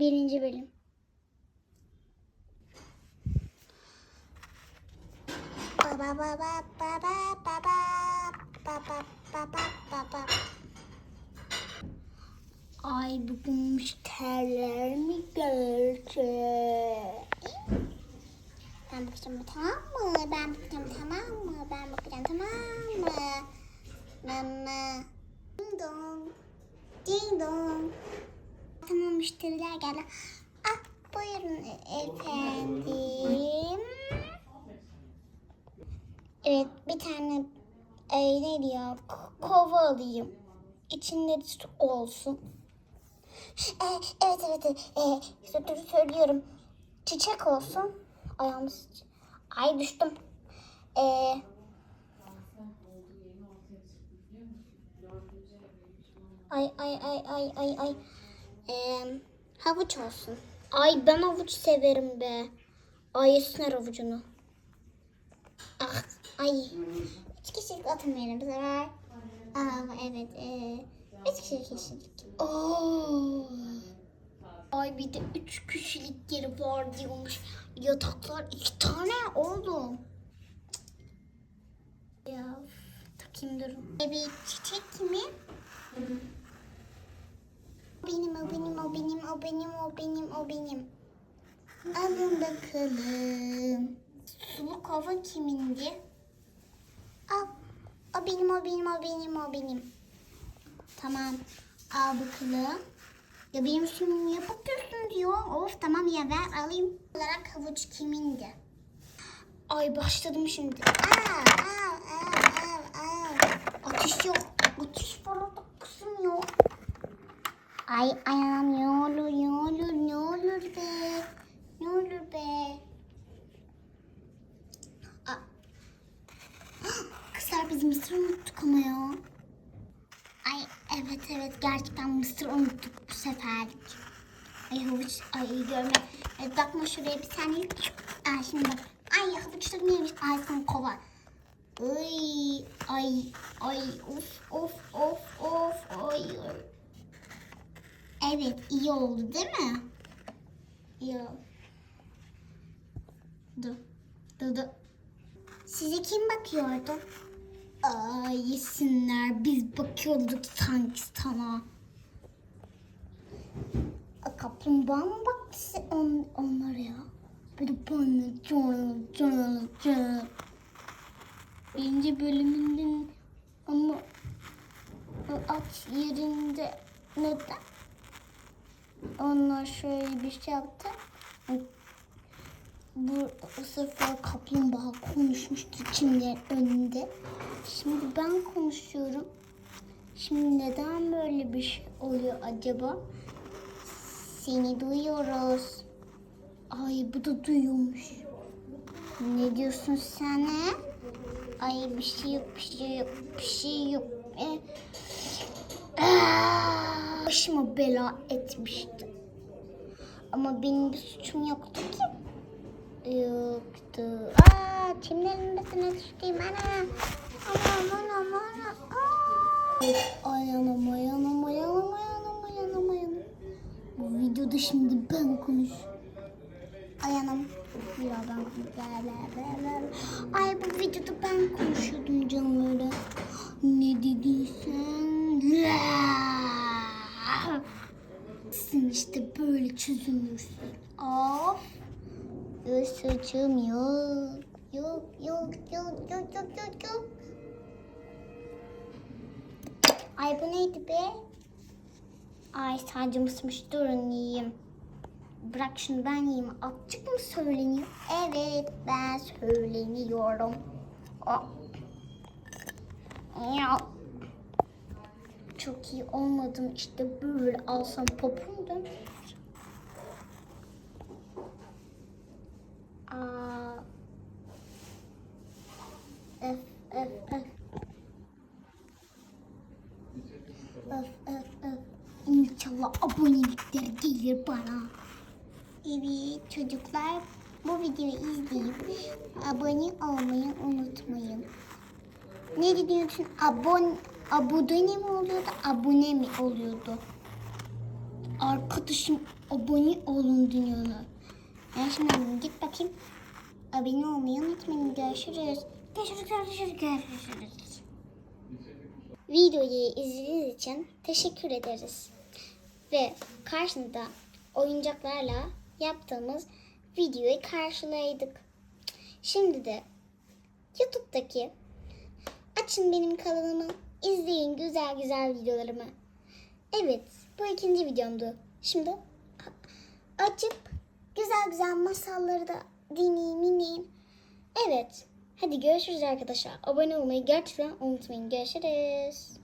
Birinci bölüm. Baba baba baba baba baba baba baba. Ay bugün müşteriler mi gelecek? Ben bakacağım tamam mı? Ben bakacağım tamam mı? Ben bakacağım tamam mı? Mama. Ding dong. Ding dong. Tamam müşteriler geldi. Ah buyurun efendim. Evet bir tane e, ne diyor ko- kova alayım. İçinde su olsun. E, evet evet e, dur söylüyorum. Çiçek olsun. Ayağımı sıç- Ay düştüm. E, ay ay ay ay ay ay. Havuç olsun. Ay ben havuç severim be. Ay yesinler havucunu. Ah, ay. Üç kişilik atamayalım bu sefer. Aa, evet. E, üç kişilik kişilik. Oo. Ay bir de üç kişilik yeri var diyormuş. Yataklar iki tane oldu. Ya takayım durun. E, bir çiçek mi? Benim, o benim, o benim, o benim, o benim. Alın bakalım. Sulu kova kimindi? Al. O benim, o benim, o benim, o benim. Tamam. Al bakalım. Ya benim suyumu yapıyorsun diyor. Of tamam ya ver alayım. Olarak havuç kimindi? Ay başladım şimdi. Aa, aa, aa, aa, aa. Ateş yok. Ateş var orada kızım. Ay ayağım ne olur ne olur ne olur be. Ne olur be. Aa. Kızlar biz mısır unuttuk ama ya. Ay evet evet gerçekten mısır unuttuk bu seferlik. Ay havuç ay görme. Evet, bakma şuraya bir saniye. Ay şimdi bak. Ay havuçlar neymiş? Ay sen kova. Ay ay ay of of of of ay ay. Evet iyi oldu değil mi? İyi oldu. Dur. Dur. Size kim bakıyordu? Ay yesinler biz bakıyorduk sanki sana. A, Kaplumbağa mı baktı on, onlara ya? De bana canım canım canım. Birinci bölümünden ama aç yerinde neden? Onlar şöyle bir şey yaptı. Bu, sefer kaplumbağa konuşmuştu kimlerin önünde. Şimdi ben konuşuyorum. Şimdi neden böyle bir şey oluyor acaba? Seni duyuyoruz. Ay bu da duyuyormuş. Ne diyorsun sen he? Ay bir şey yok, bir şey yok, bir şey yok. E, Aa, başıma bela etmişti. Ama benim bir suçum yoktu ki. Yoktu. Aa, çimlerin arasına düştüm ana. Aman aman aman. Aa. Ay anam ay anam ay anam ay anam anam anam. Bu videoda şimdi ben konuş. Ay anam. Ya ben konuş. Bla bla bla bla. Ay bu videoda ben konuşuyordum canım öyle. Ne dediysen. La. Sen işte böyle çözülürsün. Of. Suçum yok. Yok yok yok yok yok yok yok. Ay bu neydi be? Ay sadece mısmış durun yiyeyim. Bırak şunu ben yiyeyim. Atçık mı söyleniyor? Evet ben söyleniyorum. Oh. Ya. Çok iyi olmadım işte böyle alsam popumdan. Aa. Öf öf öf. Öf öf. İnşallah abonelikler gelir bana. Evet çocuklar bu videoyu izleyip abone olmayı unutmayın. Ne diyorsun? Abon abone mi oluyordu? Abone mi oluyordu? arkadaşım abone olun dünyana. Ben şimdi git bakayım. Abone olmayı unutmayın. Görüşürüz. Görüşürüz, görüşürüz, görüşürüz. Videoyu izlediğiniz için teşekkür ederiz. Ve karşınızda oyuncaklarla yaptığımız videoyu karşılaydık. Şimdi de YouTube'daki açın benim kanalımı, izleyin güzel güzel videolarımı. Evet, bu ikinci videomdu. Şimdi açıp güzel güzel masalları da dinleyin, dinleyin. Evet, hadi görüşürüz arkadaşlar. Abone olmayı gerçekten unutmayın. Görüşürüz.